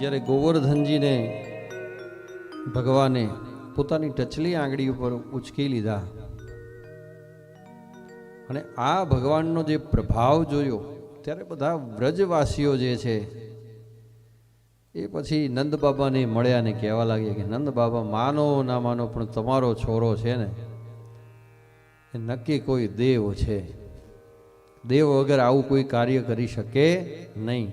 જ્યારે ગોવર્ધનજીને ભગવાને પોતાની ટચલી આંગળી ઉપર ઉચકી લીધા અને આ ભગવાનનો જે પ્રભાવ જોયો, ત્યારે બધા વ્રજવાસીઓ જે છે, એ પછી નંદ બાબાને મળ્યા ને કહેવા લાગ્યા કે નંદ બાબા માનો ના માનો, પણ તમારો છોરો છે ને, એ નક્કી કોઈ દેવ છે. દેવ વગર આવું કોઈ કાર્ય કરી શકે નહીં.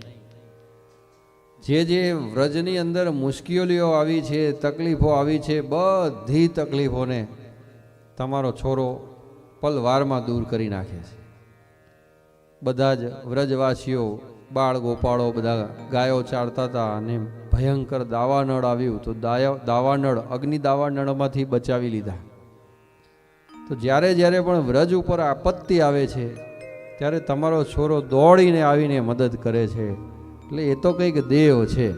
જે જે વ્રજની અંદર મુશ્કેલીઓ આવી છે, તકલીફો આવી છે, બધી તકલીફોને તમારો છોરો પલવારમાં દૂર કરી નાખે છે. બધા જ વ્રજવાસીઓ, બાળ ગોપાળો બધા ગાયો ચારતા હતા અને ભયંકર દાવાનળ આવ્યું તો દાવાનળ, અગ્નિ દાવાનળમાંથી બચાવી લીધા. તો જ્યારે જ્યારે પણ વ્રજ ઉપર આપત્તિ આવે છે, ત્યારે તમારો છોરો દોડીને આવીને મદદ કરે છે. એટલે એ તો કંઈક દેહ છે.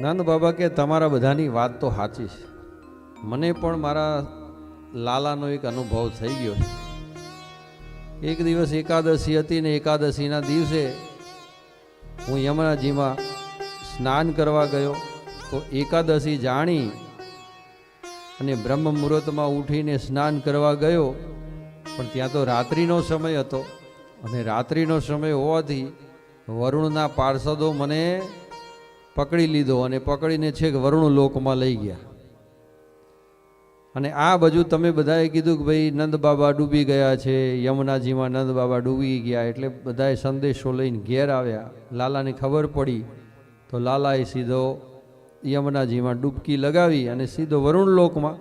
નંદ બાબા કે તમારા બધાની વાત તો સાચી છે. મને પણ મારા લાલાનો એક અનુભવ થઈ ગયો એક દિવસ એકાદશી હતી ને એકાદશીના દિવસે હું યમુનાજીમાં સ્નાન કરવા ગયો. તો એકાદશી જાણી અને બ્રહ્મ મુહૂર્તમાં ઉઠીને સ્નાન કરવા ગયો. પણ ત્યાં તો રાત્રિનો સમય હતો. અને રાત્રિનો સમય હોવાથી વરુણના પાર્ષદો મને પકડી લીધો અને પકડીને છેક વરુણ લોકમાં લઈ ગયા. અને આ બાજુ તમે બધાએ કીધું કે ભાઈ નંદ બાબા ડૂબી ગયા છે, યમુનાજીમાં નંદ બાબા ડૂબી ગયા એટલે બધાએ સંદેશો લઈને ઘેર આવ્યા. લાલાને ખબર પડી તો લાલાએ સીધો યમુનાજીમાં ડૂબકી લગાવી અને સીધો વરુણ લોકમાં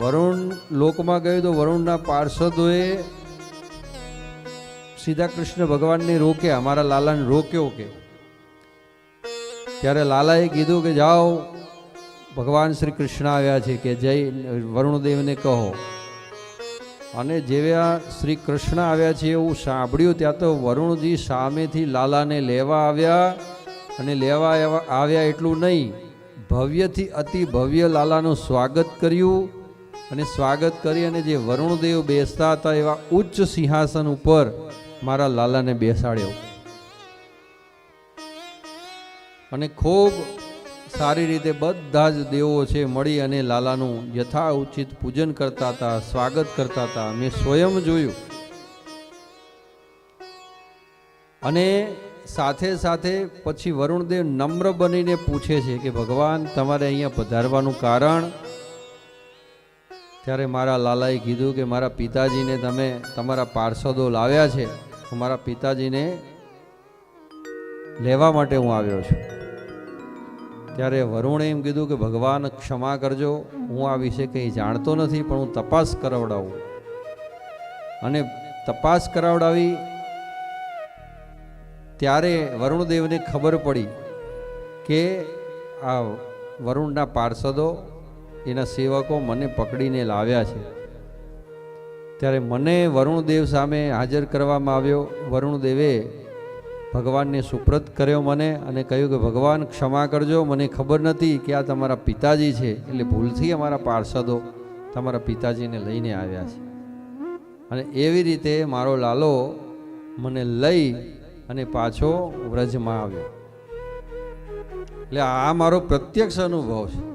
વરુણ લોકમાં ગયો તો વરુણના પાર્ષદોએ સીધા કૃષ્ણ ભગવાનને રોકે, અમારા લાલાને રોક્યો કે. ત્યારે લાલાએ કીધું કે જાઓ, ભગવાન શ્રી કૃષ્ણ આવ્યા છે કે જય વરુણદેવને કહો. અને જેવા શ્રી કૃષ્ણ આવ્યા છે એવું સાંભળ્યું, ત્યાં તો વરુણજી સામેથી લાલાને લેવા આવ્યા અને લેવા આવ્યા- એટલું નહીં, ભવ્યથી અતિ ભવ્ય લાલાનું સ્વાગત કર્યું. અને સ્વાગત કરી અને જે વરુણદેવ બેસતા હતા એવા ઉચ્ચ સિંહાસન ઉપર મારા લાલાને બેસાડ્યો. અને ખૂબ સારી રીતે બધા જ દેવો છે મળી અને લાલાનું યથા ઉચિત પૂજન કરતા હતા, સ્વાગત કરતા હતા. મેં સ્વયં જોયું. અને સાથે સાથે પછી વરુણદેવ નમ્ર બનીને પૂછે છે કે, ભગવાન, તમારે અહીંયા પધારવાનું કારણ? ત્યારે મારા લાલાએ કીધું કે, મારા પિતાજીને તમે તમારા પાર્ષદો લાવ્યા છે. તો મારા પિતાજીને લેવા માટે હું આવ્યો છું. ત્યારે વરુણે એમ કીધું કે, ભગવાન, ક્ષમા કરજો. હું આ વિશે કંઈ જાણતો નથી, પણ હું તપાસ કરાવડાવું. અને તપાસ કરાવડાવી. ત્યારે વરુણદેવને ખબર પડી કે આ વરુણના પાર્ષદો, એના સેવકો મને પકડીને લાવ્યા છે. ત્યારે મને વરુણદેવ સામે હાજર કરવામાં આવ્યો. વરુણદેવે ભગવાનને સુપ્રત કર્યો મને અને કહ્યું કે, ભગવાન, ક્ષમા કરજો. મને ખબર નથી કે આ તમારા પિતાજી છે. એટલે ભૂલથી અમારા પાર્ષદો તમારા પિતાજીને લઈને આવ્યા છે. અને એવી રીતે મારો લાલો મને લઈ અને પાછો વ્રજમાં આવ્યો. એટલે આ મારો પ્રત્યક્ષ અનુભવ છે.